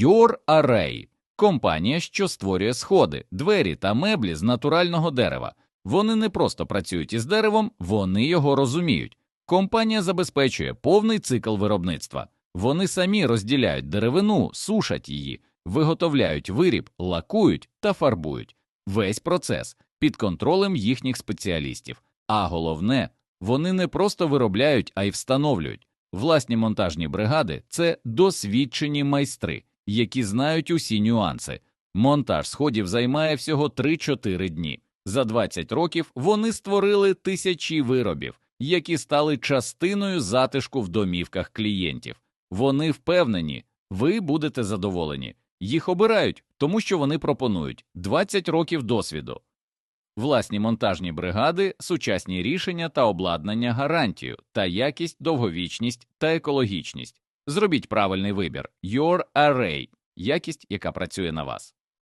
Your Array – компанія, що створює сходи, двері та меблі з натурального дерева. Вони не просто працюють із деревом, вони його розуміють. Компанія забезпечує повний цикл виробництва. Вони самі розділяють деревину, сушать її, виготовляють виріб, лакують та фарбують. Весь процес під контролем їхніх спеціалістів. А головне, вони не просто виробляють, а й встановлюють. Власні монтажні бригади це досвідчені майстри, які знають усі нюанси. Монтаж сходів займає всього 3-4 дні. За 20 років вони створили тисячі виробів, які стали частиною затишку в домівках клієнтів. Вони впевнені, ви будете задоволені. Їх обирають, тому що вони пропонують 20 років досвіду. Власні монтажні бригади, сучасні рішення та обладнання гарантію та якість, довговічність та екологічність. Зробіть правильний вибір. Your Array – якість, яка працює на вас.